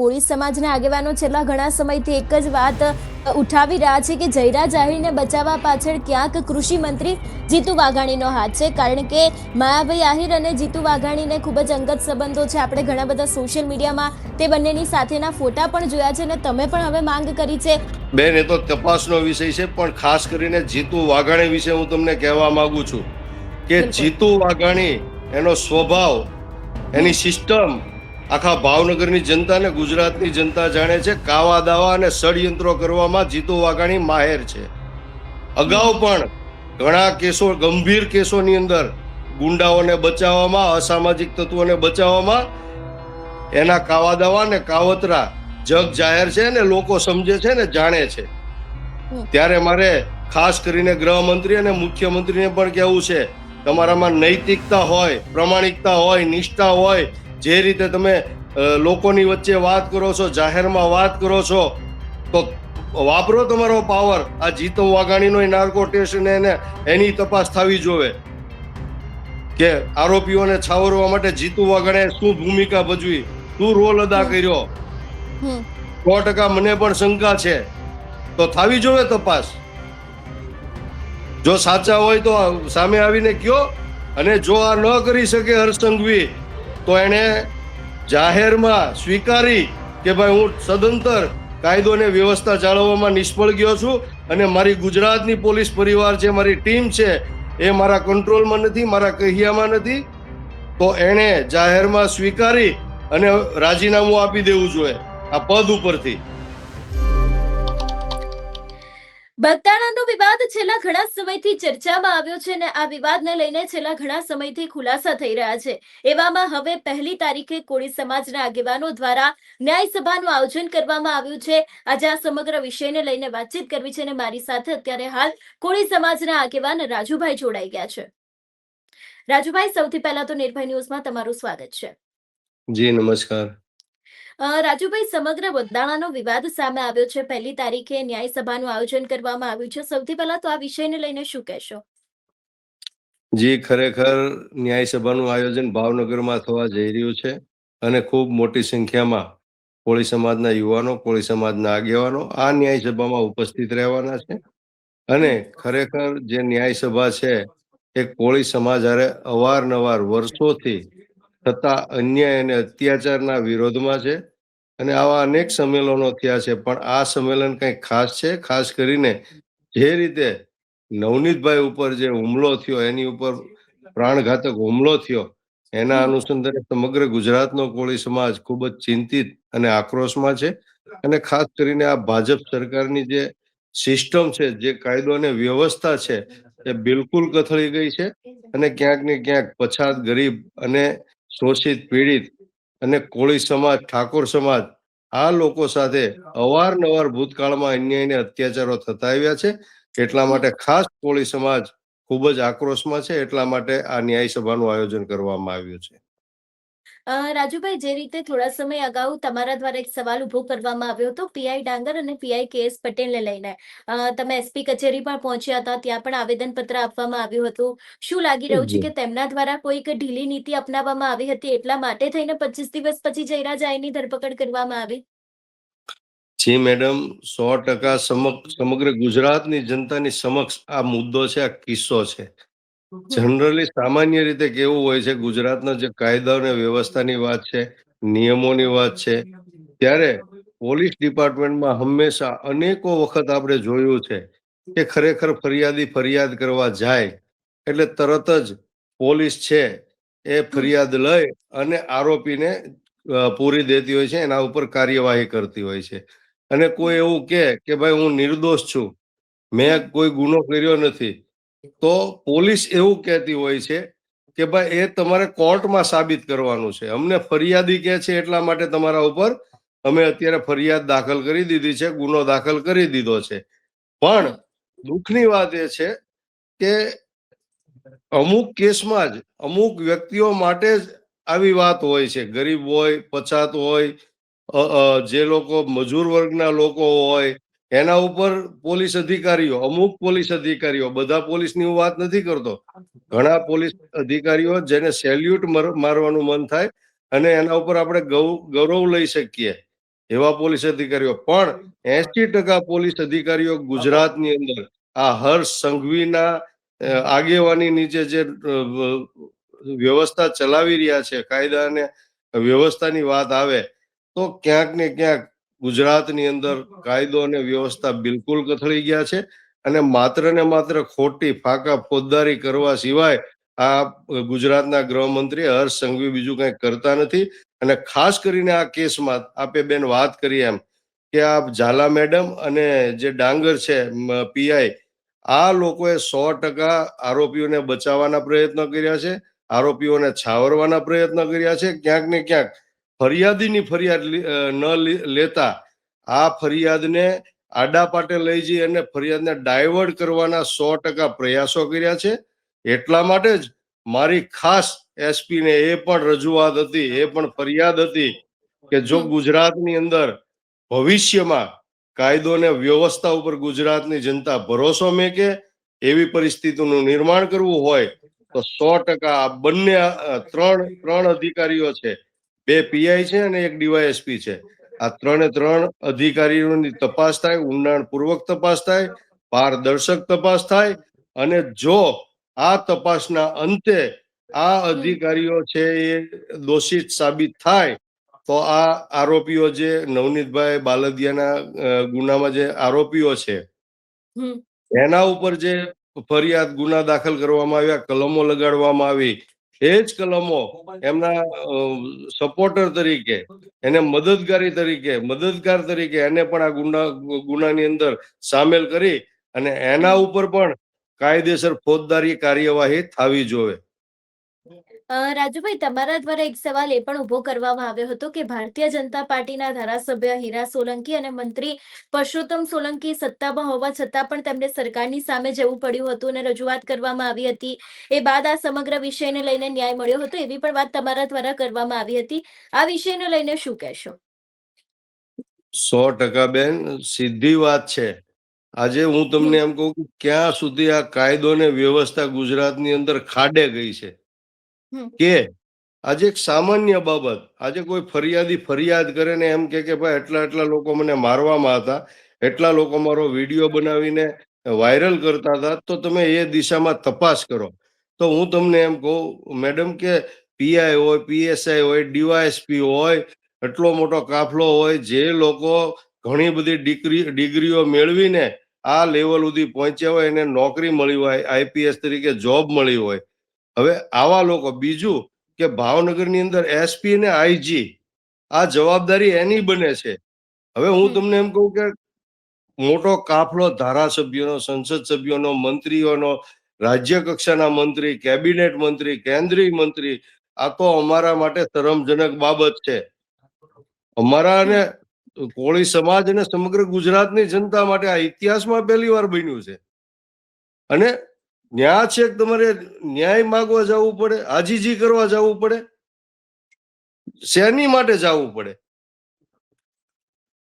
કોળી સમાજના આગેવાનો છેલ્લા ઘણા સમયથી એક જ વાત ઉઠાવી રહ્યા છે કે જયરા જાહેરને બચાવવા પાછળ ક્યાંક કૃષિ મંત્રી જીતુ વાઘાણીનો હાથ છે. કારણ કે માયાભાઈ આહિર અને જીતુ વાઘાણીને ખૂબ જ અંગત સંબંધો છે. આપણે ઘણા બધા સોશિયલ મીડિયામાં તે બંનેની સાથેના ફોટા પણ જોયા છે અને તમે પણ હવે માંગ કરી છે. બેન એ તો તપાસનો વિષય છે પણ ખાસ કરીને જીતુ વાઘાણી વિશે હું તમને કહેવા માંગુ છું કે જીતુ વાઘાણી એનો સ્વભાવ એની સિસ્ટમ આખા ભાવનગરની જનતા ને ગુજરાતની જનતા જાણે છે કાવા દાવા અને ષડયંત્રો કરવામાં જીતુ વાઘાણી માહેર છે. અગાઉ પણ ઘણા કેસો, ગંભીર કેસોની અંદર ગુંડાઓને બચાવવામાં, અસામાજિક તત્વોને બચાવવામાં એના કાવા દાવા ને કાવતરા જગ જાહેર છે ને લોકો સમજે છે ને જાણે છે. ત્યારે મારે ખાસ કરીને ગૃહમંત્રી અને મુખ્યમંત્રીને પણ કહેવું છે, તમારામાં નૈતિકતા હોય, પ્રમાણિકતા હોય, નિષ્ઠા હોય જે રીતે તમે લોકોની વચ્ચે વાત કરો છો જાહેરમાં વાત કરો છો તો વાપરો તમારો પાવર આ જીતો વાઘાણીનો નાર્કો ટેસ્ટ ને એને એની તપાસ થવી જોવે. કે આરોપીઓને છાવરવા માટે જીતુ વાઘાણે શું ભૂમિકા ભજવી? શું રોલ અદા કર્યો? સો ટકા મને પણ શંકા છે. તો થાવી જોવે તપાસ. જો સાચા હોય તો સામે આવીને કયો અને જો આ ન કરી શકે હર્ષસંઘવી તો એણે જાહેરમાં સ્વીકારી કે ભાઈ હું સદંતર કાયદો અને વ્યવસ્થા જાળવવામાં નિષ્ફળ ગયો છું અને મારી ગુજરાતની પોલીસ પરિવાર છે, મારી ટીમ છે, એ મારા કંટ્રોલમાં નથી, મારા કહિયામાં નથી, તો એણે જાહેરમાં સ્વીકારી અને રાજીનામું આપી દેવું જોઈએ આ પદ ઉપરથી. બગદાણાનો વિવાદ છેલ્લા ઘણા સમયથી ચર્ચામાં આવ્યો છે અને આ વિવાદને લઈને છેલ્લા ઘણા સમયથી ખુલાસા થઈ રહ્યા છે. એવામાં હવે પહેલી તારીખે કોળી સમાજના આગેવાનો દ્વારા ન્યાય સભાનું આયોજન કરવામાં આવ્યું છે. આજે આ સમગ્ર વિષયને લઈને વાતચીત કરવી છે અને મારી સાથે અત્યારે હાલ કોળી સમાજના આગેવાન રાજુભાઈ જોડાઈ ગયા છે. રાજુભાઈ, સૌથી પહેલા તો નિર્ભય ન્યૂઝમાં તમારું સ્વાગત છે. જી, નમસ્કાર. રાજુભાઈ, સમગ્ર બંધાણાનો વિવાદ સામે આવ્યો છે. પહેલી તારીખે ન્યાય સભાનું આયોજન કરવામાં આવ્યું છે. સૌથી પહેલા તો આ વિષયને લઈને શું કહેશો? જી ખરેખર ન્યાય સભાનું આયોજન ભાવનગરમાં થવા જઈ રહ્યું છે અને ખૂબ મોટી સંખ્યામાં કોળી સમાજના યુવાનો, કોળી સમાજના આગેવાનો આ ન્યાય સભામાં ઉપસ્થિત રહેવાના છે. અને ખરેખર જે ન્યાય સભા છે એ કોળી સમાજ હારે અવારનવાર વર્ષોથી થતા અન્યાય અને અત્યાચારના વિરોધમાં છે. અને આવા અનેક સંમેલનો થયા છે, પણ આ સંમેલન કંઈક ખાસ છે? ખાસ કરીને જે રીતે નવનીતભાઈ ઉપર જે હુમલો થયો, એની ઉપર પ્રાણઘાતક હુમલો થયો, એના અનુસંધાને સમગ્ર ગુજરાતનો કોળી સમાજ ખૂબ જ ચિંતિત અને આક્રોશમાં છે. અને ખાસ કરીને આ ભાજપ સરકારની જે સિસ્ટમ છે, જે કાયદો અને વ્યવસ્થા છે, એ બિલકુલ કથળી ગઈ છે. અને ક્યાંક ને ક્યાંક પછાત ગરીબ અને શોષિત પીડિત અને કોળી સમાજ, ઠાકોર સમાજ આ લોકો સાથે અવારનવાર ભૂતકાળમાં અન્યાય અત્યાચારો થતા આવ્યા છે. એટલા માટે ખાસ કોળી સમાજ ખૂબ જ આક્રોશમાં છે. એટલા માટે આ ન્યાય સભાનું આયોજન કરવામાં આવ્યું છે. રાજુભાઈ જે રીતે થોડા સમય અગાઉ તમારા દ્વારા એક સવાલ ઊભો કરવામાં આવ્યો હતો પીઆઈ ડાંગર અને પીઆઈ કેએસ પટેલને લઈને. તમે એસપી કચેરી પણ પહોંચ્યા હતા ત્યાં પણ આવેદનપત્ર આપવામાં આવ્યું હતું. શું લાગી રહ્યું છે કે તેમના દ્વારા કોઈક ઢીલી નીતિ અપનાવવામાં આવી હતી? એટલા માટે થઈને પચીસ દિવસ પછી જયરા જાયની ધરપકડ કરવામાં આવી? જી મેડમ સો ટકા સમક્ષ સમગ્ર ગુજરાતની જનતાની સમક્ષ આ મુદ્દો છે આ કિસ્સો છે. જનરલી સામાન્ય રીતે કેવું હોય છે ગુજરાતના જે કાયદા અને વ્યવસ્થાની વાત છે નિયમોની વાત છે ત્યારે પોલીસ ડિપાર્ટમેન્ટમાં હંમેશા અનેકો વખત આપણે જોયું છે કે ખરેખર ફરિયાદી ફરિયાદ કરવા જાય એટલે તરત જ પોલીસ છે એ ફરિયાદ લઈ અને આરોપીને પૂરી દેતી હોય છે એના ઉપર કાર્યવાહી કરતી હોય છે. અને કોઈ એવું કે કે ભાઈ હું નિર્દોષ છું મેં કોઈ ગુનો કર્યો નથી તો પોલીસ એવું કહેતી હોય છે કે ભાઈ, એ તમારે કોર્ટમાં સાબિત કરવાનું છે. અમને ફરિયાદી કહે છે એટલા માટે તમારા ઉપર અમે અત્યારે ફરિયાદ દાખલ કરી દીધી છે, ગુનો દાખલ કરી દીધો છે. પણ દુઃખની વાત એ છે કે અમુક કેસમાં જ અમુક વ્યક્તિઓ માટે જ આવી વાત હોય છે. ગરીબ હોય, પછાત હોય જે લોકો મજૂર વર્ગના લોકો હોય એના ઉપર પોલીસ અધિકારીઓ, અમુક પોલીસ અધિકારીઓ, બધા પોલીસની હું વાત નથી કરતો. ઘણા પોલીસ અધિકારીઓ જેને સેલ્યુટ મારવાનું મન થાય અને એના ઉપર આપણે ગૌરવ લઈ શકીએ એવા પોલીસ અધિકારીઓ. પણ એસી ટકા પોલીસ અધિકારીઓ ગુજરાતની અંદર આ હર્ષ સંઘવીના આગેવાની નીચે જે વ્યવસ્થા ચલાવી રહ્યા છે, કાયદા અને વ્યવસ્થાની વાત આવે, તો ક્યાંક ને ક્યાંક ગુજરાતની અંદર કાયદો અને વ્યવસ્થા બિલકુલ કથળી ગયા છે અને માત્ર ને માત્ર ખોટી ફાકા ફોજદારી કરવા સિવાય આ ગુજરાતના ગૃહમંત્રી હર્ષ સંઘવી બીજું કંઈ કરતા નથી. અને ખાસ કરીને આ કેસમાં આપે બેન વાત કરી એમ કે આ ઝાલા મેડમ અને જે ડાંગર છે પીઆઈ આ લોકોએ સો ટકા આરોપીઓને બચાવવાના પ્રયત્નો કર્યા છે આરોપીઓને છાવરવાના પ્રયત્ન કર્યા છે ક્યાંક ને ક્યાંક ફરિયાદીની ફરિયાદ ન લેતા આ ફરિયાદને આડા પાટે લઈ જઈ અને ફરિયાદને ડાયવર્ટ કરવાના સો ટકા પ્રયાસો કર્યા છે. એટલા માટે જ મારી ખાસ એસપી ને એ પણ રજૂઆત હતી, એ પણ ફરિયાદ હતી કે જો ગુજરાતની અંદર ભવિષ્યમાં કાયદો અને વ્યવસ્થા ઉપર ગુજરાતની જનતા ભરોસો મેકે, એવી પરિસ્થિતિનું નિર્માણ કરવું હોય તો સો ટકા આ બંને ત્રણ ત્રણ અધિકારીઓ છે બે પીઆઈ છે અને એક ડીવાયએસપી છે. આ ત્રણે ત્રણ અધિકારીઓની તપાસ થાય ઊંડાણપૂર્વક તપાસ થાય પારદર્શક તપાસ થાય અને જો આ તપાસના અંતે આ અધિકારીઓ છે એ દોષિત સાબિત થાય તો આ આરોપીઓ જે નવનીતભાઈ બાલદિયાના ગુનામાં જે આરોપીઓ છે એના ઉપર જે ફરિયાદ ગુના દાખલ કરવામાં આવ્યા કલમો લગાડવામાં આવી એ જ કલમો એમના સપોર્ટર તરીકે, એને મદદગારી તરીકે, મદદગાર તરીકે એને પણ આ ગુના ગુનાની અંદર સામેલ કરી અને એના ઉપર પણ કાયદેસર ફોજદારી કાર્યવાહી થવી જોવે રાજુભાઈ, તમારા દ્વારા એક સવાલ એ પણ ઊભો કરવામાં આવ્યો હતો કે ભારતીય જનતા પાર્ટીના ધારાસભ્ય હીરા સોલંકી અને મંત્રી પરસોત્તમ સોલંકી સત્તામાં હોવા છતાં પણ તેમને સરકારની સામે જવું પડ્યું હતું અને રજૂઆત કરવામાં આવી હતી. એ બાદ આ સમગ્ર વિષયને લઈને ન્યાય મળ્યો હતો એવી પણ વાત તમારા દ્વારા કરવામાં આવી હતી. આ વિષયને લઈને શું કહેશો? સો ટકા બેન, સીધી વાત છે. આજે હું તમને એમ કહું કે ક્યાં સુધી આ કાયદો ને વ્યવસ્થા ગુજરાતની અંદર ખાડે ગઈ છે. કે આજે એક સામાન્ય બાબત, આજે કોઈ ફરિયાદી ફરિયાદ કરે ને એમ કે ભાઈ એટલા એટલા લોકો મને મારવામાં હતા, એટલા લોકો મારો વીડિયો બનાવીને વાયરલ કરતા હતા, તો તમે એ દિશામાં તપાસ કરો. તો હું તમને એમ કહું, મેડમ કે પીઆઈ હોય પીએસઆઈ હોય ડીવાયએસપી હોય, એટલો મોટો કાફલો હોય, જે લોકો ઘણી બધી ડિગ્રી, ડિગ્રીઓ મેળવીને આ લેવલ સુધી પહોંચ્યા હોય, એને નોકરી મળી હોય આઈપીએસ તરીકે જોબ મળી હોય હવે આવા લોકો બીજું કે ભાવનગરની અંદર એસપી અને આઈજી આ જવાબદારી એની બને છે. હવે હું તમને એમ કહું કે મોટો કાફલો ધારાસભ્યોનો સંસદ સભ્યોનો મંત્રીઓનો રાજ્ય કક્ષાના મંત્રી કેબિનેટ મંત્રી કેન્દ્રીય મંત્રી આ તો અમારા માટે શરમજનક બાબત છે. અમારા અને કોળી સમાજ અને સમગ્ર ગુજરાતની જનતા માટે આ ઇતિહાસમાં પહેલી વાર બન્યું છે. અને ન્યાય છે તમારે ન્યાય માગવા જવું પડે આજીજી કરવા જવું પડે? શેની માટે જવું પડે?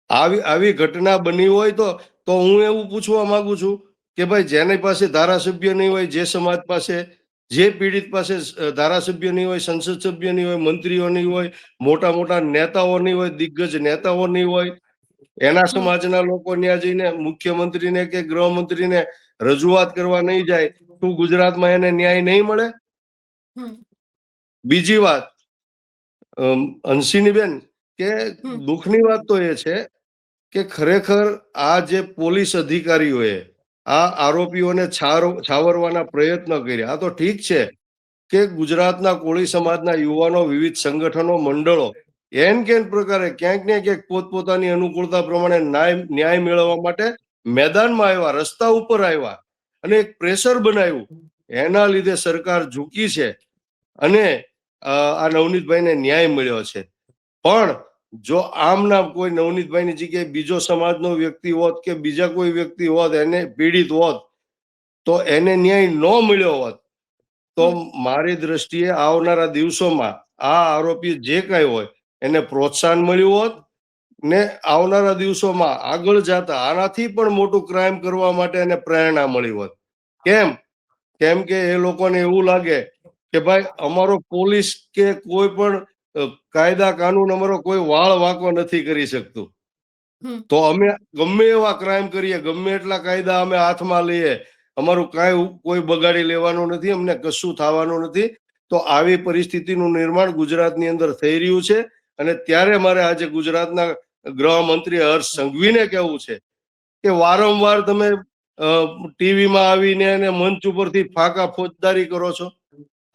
આવી આવી ઘટના બની હોય તો તો હું એવું પૂછવા માંગુ છું કે ભાઈ જેની પાસે ધારાસભ્ય નહીં હોય જે સમાજ પાસે જે પીડિત પાસે ધારાસભ્ય નહીં હોય સંસદ સભ્ય નહીં હોય મંત્રીઓ નહીં હોય મોટા મોટા નેતાઓ નહીં હોય દિગ્ગજ નેતાઓ નહીં હોય એના સમાજના લોકો ત્યાં જઈને મુખ્યમંત્રીને કે ગૃહમંત્રીને રજૂઆત કરવા નહીં જાય તો ગુજરાતમાં એને ન્યાય નહીં મળે? બીજી વાત અમ, બેન કે. દુઃખની વાત તો એ છે કે ખરેખર આ જે પોલીસ અધિકારીઓએ આ આરોપીઓને છાવરવાના પ્રયત્ન કર્યા. આ તો ઠીક છે કે ગુજરાતના કોળી સમાજના યુવાનો વિવિધ સંગઠનો મંડળો એન કેન પ્રકારે ક્યાંક ને ક્યાંક પોતપોતાની અનુકૂળતા પ્રમાણે ન્યાય ન્યાય મેળવવા માટે મેદાનમાં આવ્યા રસ્તા ઉપર આવ્યા. અને એક પ્રેશર બનાવ્યું. એના લીધે સરકાર ઝૂકી છે અને આ નવનીતભાઈને ન્યાય મળ્યો છે. પણ જો આમ નામ કોઈ નવનીતભાઈની જગ્યાએ બીજો સમાજનો વ્યક્તિ હોત કે બીજા કોઈ વ્યક્તિ હોત, એને પીડિત હોત, તો એને ન્યાય ન મળ્યો હોત, તો મારી દ્રષ્ટિએ આવનારા દિવસોમાં આ આરોપી જે કાંઈ હોય, એને પ્રોત્સાહન મળ્યું હોત ને આવનારા દિવસોમાં આગળ જતા આનાથી પણ મોટું ક્રાઇમ કરવા માટે એને પ્રેરણા મળી હોત. કેમ? કેમ કે એ લોકોને એવું લાગે કે ભાઈ અમારો પોલીસ કે કોઈ પણ કાયદા કાનૂન અમારો કોઈ વાળ વાંકો નથી કરી શકતું. તો અમે ગમે એવા ક્રાઇમ કરીએ ગમે એટલા કાયદા અમે હાથમાં લઈએ અમારું કાંઈ કોઈ બગાડી લેવાનું નથી અમને કશું થવાનું નથી. તો આવી પરિસ્થિતિનું નિર્માણ ગુજરાતની અંદર થઈ રહ્યું છે. અને ત્યારે મારે આજે ગુજરાતના ગૃહમંત્રી હર્ષ સંઘવીને કહેવું છે કે વારંવાર તમે ટીવીમાં આવીને અને મંચ ઉપરથી ફાકા ફોજદારી કરો છો.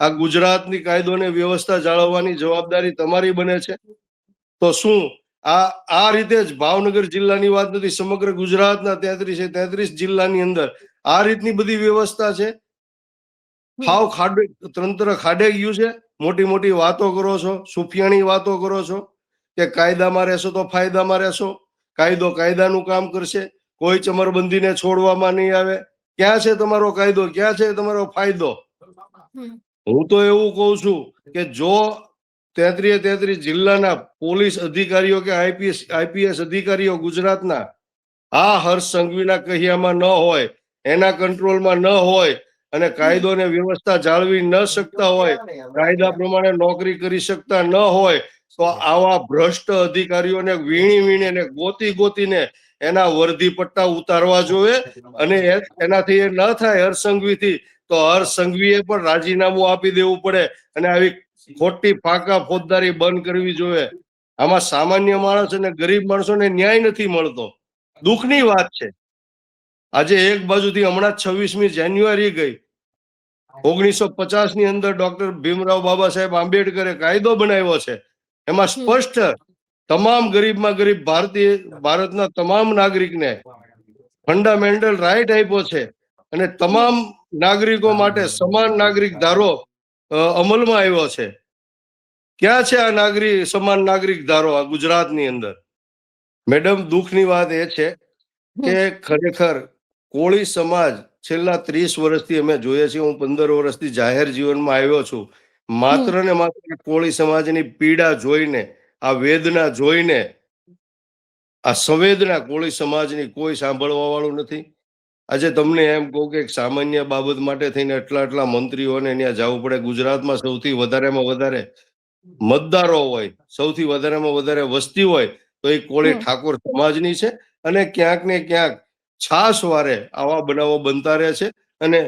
આ ગુજરાતની કાયદો અને વ્યવસ્થા જાળવવાની જવાબદારી તમારી બને છે. તો શું આ આ રીતે જ ભાવનગર જિલ્લાની વાત નથી સમગ્ર ગુજરાતના તેત્રીસે તેત્રીસ જિલ્લાની અંદર આ રીતની બધી વ્યવસ્થા છે? હાવ ખાડે તંત્ર ખાડે ગયું છે. મોટી મોટી વાતો કરો છો સુફિયાણી વાતો કરો છો. કે કાયદામાં રહેશો તો ફાયદામાં રહેશો. કાયદો કાયદાનું કામ કરશે. કોઈ ચમરબંધીને છોડવામાં નહીં આવે. ક્યાં છે તમારો કાયદો? ક્યાં છે તમારો ફાયદો? હું તો એવું કહું છું કે જો તેત્રીએ તેત્રીસ જિલ્લાના પોલીસ અધિકારીઓ કે આઈપીએસ આઈપીએસ અધિકારીઓ ગુજરાતના આ હર્ષ સંઘવીના કહ્યામાં ન હોય એના કંટ્રોલમાં ન હોય અને કાયદો ને વ્યવસ્થા જાળવી ન શકતા હોય કાયદા પ્રમાણે નોકરી કરી શકતા ન હોય તો આવા ભ્રષ્ટ અધિકારીઓને વીણી વીણીને ગોતી ગોતીને એના વર્ધી પટ્ટા ઉતારવા જોઈએ અને એનાથી એ ન થાય હરસંઘવી થી તો હરસંઘવી એ પણ રાજીનામું આપી દેવું પડે અને આવી ખોટી ફાકા ફોજદારી બંધ કરવી જોઈએ આમાં સામાન્ય માણસ અને ગરીબ માણસોને ન્યાય નથી મળતો. દુઃખની વાત છે. આજે એક બાજુથી હમણાં છવ્વીસમી જાન્યુઆરી ગઈ. ઓગણીસો પચાસની અંદર ડોક્ટર ભીમરાવ બાબા સાહેબ આંબેડકરે કાયદો બનાવ્યો છે. એમાં સ્પષ્ટ તમામ ગરીબમાં ગરીબ ભારતીય ભારતના તમામ નાગરિકને ફંડામેન્ટલ રાઈટ આપ્યો છે અને તમામ નાગરિકો માટે સમાન નાગરિક ધારો અમલમાં આવ્યો છે. ક્યાં છે આ નાગરિક સમાન નાગરિક ધારો આ ગુજરાતની અંદર? મેડમ દુઃખની વાત એ છે કે ખરેખર કોળી સમાજ છેલ્લા ત્રીસ વર્ષથી અમે જોઈએ છીએ હું પંદર વર્ષથી જાહેર જીવનમાં આવ્યો છું. માત્ર ને માત્ર કોળી સમાજની પીડા જોઈને આ વેદના જોઈને આ સંવેદના કોળી સમાજની કોઈ સાંભળવા વાળું નથી આજે તમને એમ કહું કે સામાન્ય બાબત માટે થઈને એટલા એટલા મંત્રીઓને ત્યાં જવું પડે ગુજરાતમાં સૌથી વધારેમાં વધારે મતદારો હોય સૌથી વધારેમાં વધારે વસ્તી હોય તો એ કોળી. ઠાકોર સમાજની છે અને ક્યાંક ને ક્યાંક છાસ વારે આવા બનાવો બનતા રહે છે અને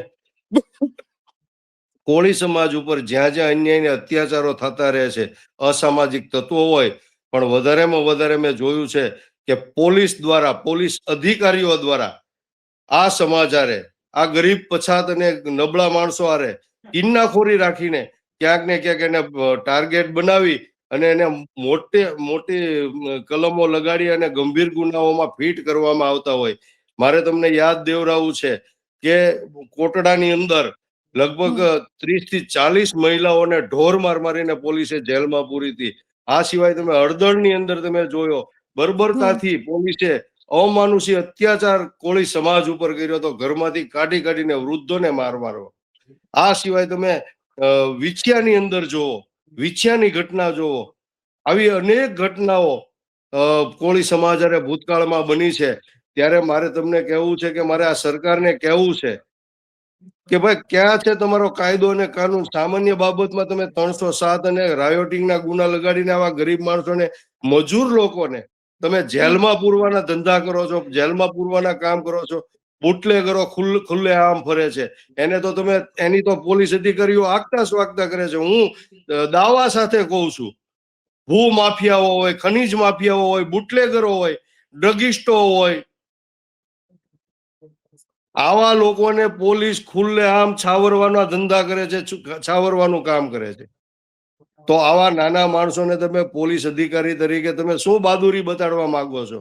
કોળી સમાજ ઉપર જ્યાં જ્યાં અન્યાયને અત્યાચારો થતા રહે છે, અસામાજિક તત્વો હોય, પણ વધારેમાં વધારે મેં જોયું છે કે પોલીસ દ્વારા, પોલીસ અધિકારીઓ દ્વારા આ સમાજ આરે, આ ગરીબ પછાત અને નબળા માણસો આરે કિન્નાખોરી રાખીને ક્યાંક ને ક્યાંક એને ટાર્ગેટ બનાવી અને એને મોટે, મોટી કલમો લગાડી અને ગંભીર ગુનાઓમાં ફિટ કરવામાં આવતા હોય. મારે તમને યાદ દેવરાવું છે કે કોટડાની અંદર લગભગ ત્રીસથી ચાલીસ મહિલાઓને ઢોર માર મારીને પોલીસે જેલમાં પૂરી હતી. આ સિવાય તમે હળદળની અંદર તમે જોયો બર્બરતાથી પોલીસે અમાનુષી અત્યાચાર કોળી સમાજ ઉપર કર્યો હતો. ઘરમાંથી કાઢી કાઢીને વૃદ્ધોને માર મારવો. આ સિવાય તમે વિછિયાની અંદર જોવો વિછિયાની ઘટના જોવો. આવી અનેક ઘટનાઓ કોળી સમાજ ભૂતકાળમાં બની છે. ત્યારે મારે તમને કહેવું છે કે મારે આ સરકારને કહેવું છે કે ભાઈ, ક્યાં છે તમારો કાયદો અને કાનૂન? સામાન્ય બાબતમાં તમે ત્રણસો સાત અને રાયોટિંગના ગુના લગાડીને આવા ગરીબ માણસોને, મજૂર લોકોને તમે જેલમાં પૂરવાના ધંધા કરો છો, જેલમાં પૂરવાના કામ કરો છો બુટલેગરો ખુલ્લે ખુલ્લે આમ ફરે છે. એને તો તમે, એની તો પોલીસ અધિકારીઓ આગતા સ્વાગતા કરે છે. હું દાવા સાથે કહું છું. ભૂ માફિયાઓ હોય, ખનીજ માફિયાઓ હોય, બુટલેગરો હોય ડ્રગિસ્ટો હોય આવા લોકોને પોલીસ ખુલ્લે આમ છાવરવાના ધંધા કરે છે છાવરવાનું કામ કરે છે. તો આવા નાના માણસોને તમે પોલીસ અધિકારી તરીકે તમે શું બહાદુરી બતાડવા માંગો છો.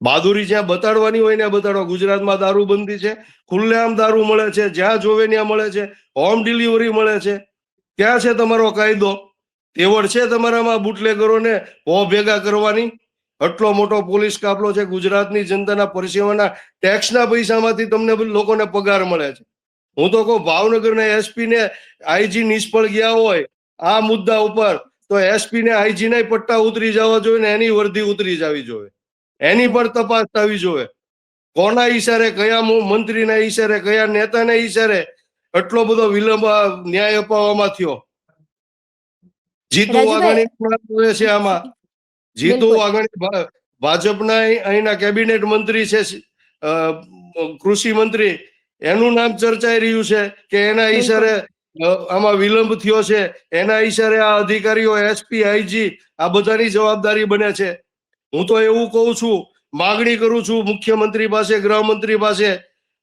બહાદુરી જ્યાં બતાડવાની હોય ને બતાડવા. ગુજરાતમાં દારૂબંધી છે ખુલ્લેઆમ દારૂ મળે છે જ્યાં જોવે ત્યાં મળે છે હોમ ડિલિવરી મળે છે. ક્યાં છે તમારો કાયદો? તેવડ છે તમારામાં બુટલેગરોને ભો ભેગા કરવાની? આટલો મોટો પોલીસ કાફલો છે ગુજરાતની જનતાના પરસેવાના ટેક્સના પૈસામાંથી તમને લોકોને પગાર મળે છે. હું તો કહું ભાવનગરના એસપી ને આઈજી નિષ્ફળ ગયા હોય આ મુદ્દા ઉપર તો એસપી ને આઈજી ના પટ્ટા ઉતરી જવા જોઈએ ને એની વર્ધી ઉતરી જવી જોઈએ. એની પર તપાસ થવી જોઈએ. કોના ઈશારે કયા મંત્રીના ઈશારે કયા નેતાના ઈશારે એટલો બધો વિલંબ ન્યાય અપાવવામાં થયો? જીતુ વાઘાણી છે આમાં. જીતુ. વાઘાણી ભાજપના અહીંના કેબિનેટ મંત્રી છે કૃષિ મંત્રી. એનું નામ ચર્ચાઈ રહ્યું છે કે એના ઈશારે આમાં વિલંબ થયો છે. એના ઈશારે આ અધિકારીઓ એસપી આઈજી આ બધાની જવાબદારી બને છે. હું તો એવું કહું છું માગણી કરું છું મુખ્યમંત્રી પાસે ગૃહમંત્રી પાસે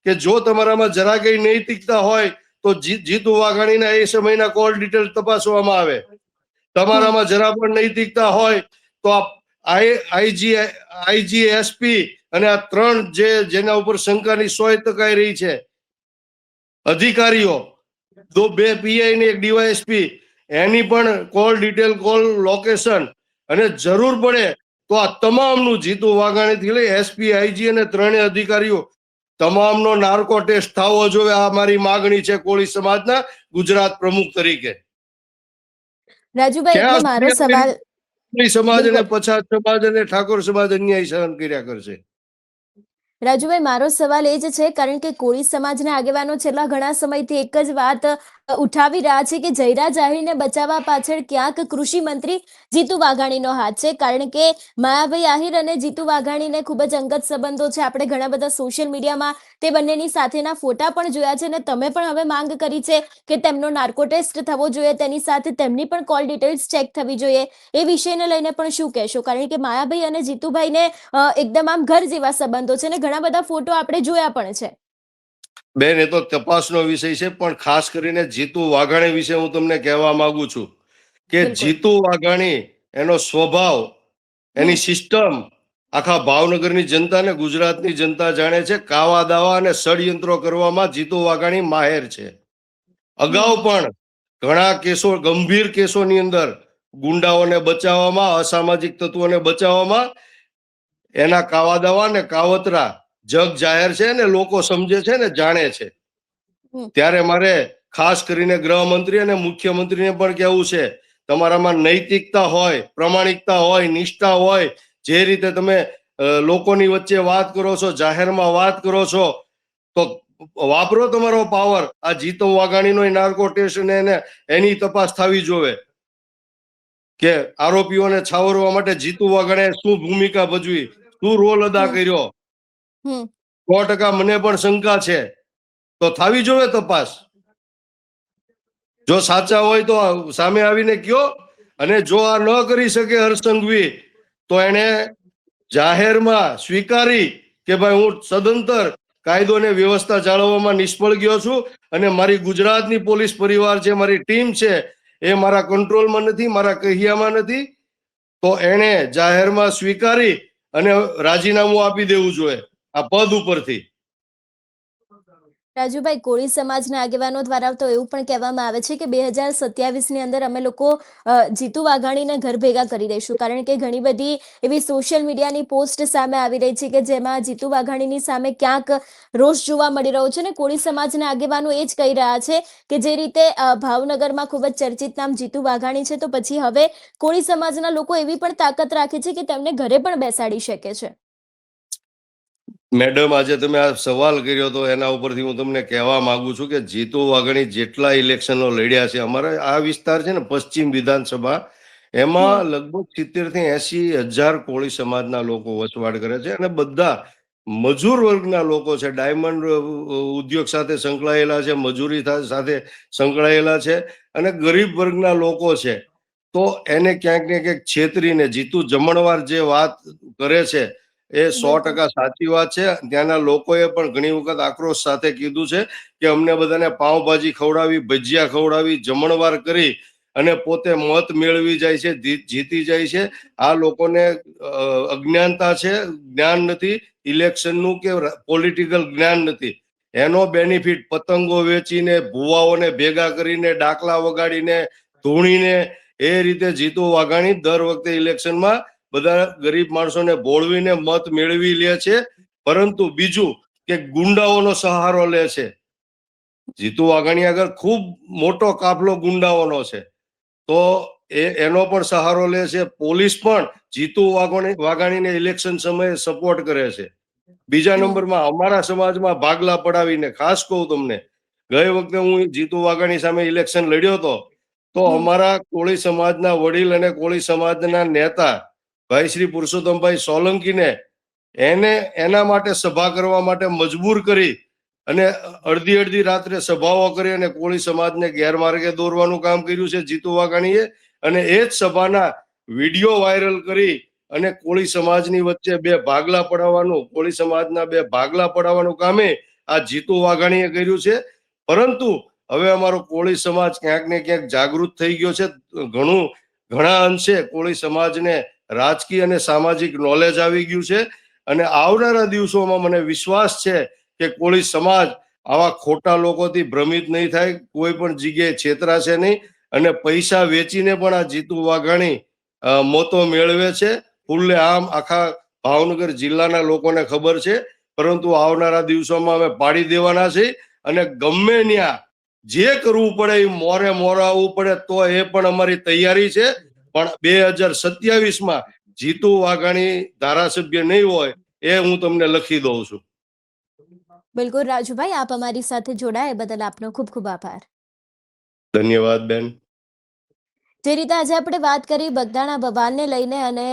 કે જો તમારામાં જરા કઈ નૈતિકતા હોય તો જીતુ વાઘાણીના એ સમયના કોલ ડિટેલ તપાસવામાં આવે. તમારામાં જરા પણ નૈતિકતા હોય તો આ આઈ આઈજી આઈજી એસપી અને આ ત્રણ જે જેના ઉપર શંકાની સોય તકાઈ રહી છે અધિકારીઓ દો બે પીઆઈ ને એક ડીવાયએસપી એની પણ કોલ ડિટેલ કોલ લોકેશન અને જરૂર પડે તો આ તમામનું જીતુ વાઘાણીથી લઈ એસપી આઈજી અને ત્રણેય અધિકારીઓ તમામનો નાર્કો ટેસ્ટ થવો જોઈએ. આ મારી માગણી છે કોળી સમાજના ગુજરાત પ્રમુખ તરીકે. રાજુભાઈ મારો સવાલ સમાજ અને પછાત સમાજ અને ઠાકોર સમાજ અન્યાય સહન કર્યા કરશે. રાજુભાઈ મારો સવાલ એ જ છે કારણ કે કોળી સમાજના આગેવાનો છેલ્લા ઘણા સમયથી એક જ વાત ઉઠાવી રહ્યા છે કે જયરા જાહીરને બચાવવા પાછળ ક્યાંક કૃષિ મંત્રી જીતુ વાઘાણીનો હાથ છે. કારણ કે માયાભાઈ આહિર અને જીતુ વાઘાણીને ખૂબ જ અંગત સંબંધો છે. આપણે ઘણા બધા સોશિયલ મીડિયામાં તે બંનેની સાથેના ફોટા પણ જોયા છે અને તમે પણ હવે માંગ કરી છે કે તેમનો નાર્કો ટેસ્ટ થવો જોઈએ, તેની સાથે તેમની પણ કોલ ડિટેલ્સ ચેક થવી જોઈએ. એ વિષયને લઈને પણ શું કહેશો? કારણ કે માયાભાઈ અને જીતુભાઈને એકદમ આમ ઘર જેવા સંબંધો છે અને ઘણા બધા ફોટો આપણે જોયા પણ છે. બેન એ તો તપાસનો વિષય છે પણ ખાસ કરીને જીતુ વાઘાણી વિશે હું તમને કહેવા માંગુ છું કે જીતુ વાઘાણી એનો સ્વભાવ એની સિસ્ટમ આખા ભાવનગરની જનતા ને ગુજરાતની જનતા જાણે છે કાવા દાવા અને ષડયંત્રો કરવામાં જીતુ વાઘાણી માહેર છે. અગાઉ પણ ઘણા કેસો ગંભીર કેસોની અંદર ગુંડાઓને બચાવવામાં અસામાજિક તત્વોને બચાવવામાં એના કાવા દાવા ને કાવતરા જગ જાહેર છે ને લોકો સમજે છે ને જાણે છે. ત્યારે મારે ખાસ કરીને ગૃહમંત્રી અને મુખ્યમંત્રીને પણ કહેવું છે તમારામાં નૈતિકતા હોય પ્રમાણિકતા હોય નિષ્ઠા હોય જે રીતે તમે લોકોની વચ્ચે વાત કરો છો જાહેરમાં વાત કરો છો તો વાપરો તમારો પાવર. આ જીતો વાઘાણીનો નાર્કો ટેસ્ટ ને એને એની તપાસ થવી જોવે. કે આરોપીઓને છાવરવા માટે જીતુ વાઘાણે શું ભૂમિકા ભજવી? શું રોલ અદા કર્યો? સો ટકા મને પણ શંકા છે. તો થાવી જોવે તપાસ જો સાચા હોય તો સામે આવીને કયો. અને જો આ ન કરી શકે હર્ષ તો એને જાહેરમાં સ્વીકારી કે ભાઈ હું સદંતર કાયદો અને વ્યવસ્થા જાળવવામાં નિષ્ફળ ગયો છું અને મારી ગુજરાતની પોલીસ પરિવાર છે, મારી ટીમ છે, એ મારા કંટ્રોલમાં નથી, મારા કહિયામાં નથી, તો એને જાહેરમાં સ્વીકારી અને રાજીનામું આપી દેવું જોઈએ. આ પદ ઉપરથી. રાજુભાઈ, કોળી સમાજના આગેવાનો દ્વારા તો એવું પણ કહેવામાં આવે છે કે બે હજાર સત્યાવીસની અંદર અમે લોકો જીતુ વાઘાણીને ઘર ભેગા કરી દઈશું. કારણ કે ઘણી બધી એવી સોશિયલ મીડિયાની પોસ્ટ સામે આવી રહી છે કે જેમાં જીતુ વાઘાણીની સામે ક્યાંક રોષ જોવા મળી રહ્યો છે અને કોળી સમાજના આગેવાનો એ જ કહી રહ્યા છે કે જે રીતે ભાવનગરમાં ખૂબ જ ચર્ચિત નામ જીતુ વાઘાણી છે. તો પછી હવે કોળી સમાજના લોકો એવી પણ તાકાત રાખે છે કે તેમને ઘરે પણ બેસાડી શકે છે. મેડમ આજે તમે આ સવાલ કર્યો તો એના ઉપરથી હું તમને કહેવા માંગુ છું કે જીતુ વાઘણી જેટલા ઇલેક્શનો લડ્યા છે અમારા આ વિસ્તાર છે ને પશ્ચિમ વિધાનસભા એમાં લગભગ સિત્તેરથી એસી હજાર કોળી સમાજના લોકો વસવાટ કરે છે અને બધા મજૂર વર્ગના લોકો છે ડાયમંડ ઉદ્યોગ સાથે સંકળાયેલા છે મજૂરી સાથે સંકળાયેલા છે અને ગરીબ વર્ગના લોકો છે. તો એને ક્યાંક ને ક્યાંક છેતરીને જીતુ જમણવાર જે વાત કરે છે એ સો ટકા સાચી વાત છે. ત્યાંના લોકોએ પણ ઘણી વખત આક્રોશ સાથે કીધું છે કે અમને બધાને પાવભાજી ખવડાવી ભજીયા ખવડાવી જમણવાર કરી અને પોતે મત મેળવી જાય છે જીતી જાય છે. આ લોકોને અજ્ઞાનતા છે જ્ઞાન નથી ઇલેક્શનનું કે પોલિટિકલ જ્ઞાન નથી. એનો બેનિફિટ પતંગો વેચીને ભુવાઓને ભેગા કરીને ડાકલા વગાડીને ધૂણીને એ રીતે જીતુ વાઘાણી દર વખતે ઇલેક્શનમાં બધા ગરીબ માણસોને ભોળવીને મત મેળવી લે છે, પરંતુ બીજું કે ગુંડાઓનો સહારો લે છે. જીતુ વાઘાણી આગળ ખૂબ મોટો કાફલો ગુંડાઓનો છે. તો એ, એનો પણ સહારો લે છે. પોલીસ પણ જીતુ વાઘાણી, વાઘાણીને ઇલેક્શન સમયે સપોર્ટ કરે છે. બીજા નંબરમાં અમારા સમાજમાં ભાગલા પડાવીને, ખાસ કહું તમને, ગઈ વખતે હું જીતુ વાઘાણી સામે ઇલેક્શન લડ્યો હતો, તો અમારા કોળી સમાજના વડીલ અને કોળી સમાજના નેતા ભાઈ શ્રી પુરુષોત્તમભાઈ સોલંકીને એને એના માટે સભા કરવા માટે મજબૂર કરી અને અડધી અડધી રાત્રે સભાઓ કરી અને કોળી સમાજને ગેરમાર્ગે દોરવાનું કામ કર્યું છે જીતુ વાઘાણીએ અને એ જ સભાના વીડિયો વાયરલ કરી અને કોળી સમાજની વચ્ચે બે ભાગલા પડાવવાનું, કોળી સમાજના બે ભાગલા પડાવવાનું કામે આ જીતુ વાઘાણીએ કર્યું છે. પરંતુ હવે અમારો કોળી સમાજ ક્યાંક ને ક્યાંક જાગૃત થઈ ગયો છે. ઘણું ઘણા અંશે કોળી સમાજને રાજકીય અને સામાજિક નોલેજ આવી ગયું છે. અને આવનારા દિવસોમાં મને વિશ્વાસ છે કે કોળી સમાજ આવા ખોટા લોકોથી ભ્રમિત નહીં થાય, કોઈ પણ જગ્યાએ છેતરાશે નહીં અને પૈસા વેચીને પણ આ જીતુ વાઘાણી મોતો મેળવે છે. ખુલ્લે આમ આખા ભાવનગર જિલ્લાના લોકોને ખબર છે. પરંતુ આવનારા દિવસોમાં અમે પાડી દેવાના છીએ અને ગમે ત્યાં જે કરવું પડે એ મોરે મોરે આવવું પડે તો એ પણ અમારી તૈયારી છે. પણ બે હજાર સત્યાવીસમાં જીતુ વાઘાણી ધારાસભ્ય નહીં હોય એ હું તમને લખી દઉં છું. બિલકુલ રાજુભાઈ આપ અમારી સાથે જોડાયા બદલ આપનો ખૂબ ખૂબ આભાર. ધન્યવાદ બેન. જે રીતે આજે આપણે વાત કરી બગદાણા બવાલને લઈને અને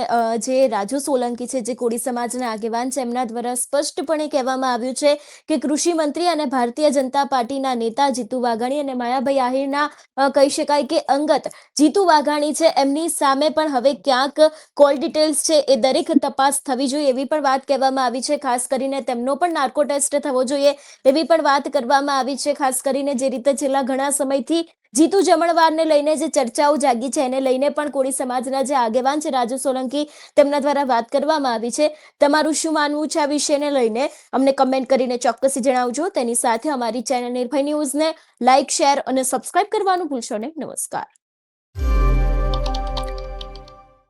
જે રાજુ સોલંકી છે, જે કોળી સમાજના આગેવાન છે, એમના દ્વારા સ્પષ્ટપણે કહેવામાં આવ્યું છે કે કૃષિ મંત્રી અને ભારતીય જનતા પાર્ટીના નેતા જીતુ વાઘાણી અને માયાભાઈ આહિરના કહી શકાય કે અંગત જીતુ વાઘાણી છે, એમની સામે પણ હવે ક્યાંક કોલ ડિટેલ્સ છે, એ દરેક તપાસ થવી જોઈએ એવી પણ વાત કહેવામાં આવી છે. ખાસ કરીને તેમનો પણ નાર્કો ટેસ્ટ થવો જોઈએ એવી પણ વાત કરવામાં આવી છે. ખાસ કરીને જે રીતે છેલ્લા ઘણા સમયથી જીતુ જમણવારને લઈને જે ચર્ચાઓ જાગી છે, એને લઈને પણ કોળી સમાજના જે આગેવાન છે, રાજુ સોલંકી, તેમના દ્વારા વાત કરવામાં આવી છે. તમારું શું માનવું છે આ વિષયને લઈને? અમને કમેન્ટ કરીને ચોક્કસી જણાવજો. તેની સાથે અમારી ચેનલ નિર્ભય ન્યૂઝને લાઇક શેર અને સબસ્ક્રાઇબ કરવાનું ભૂલશો નહીં. નમસ્કાર.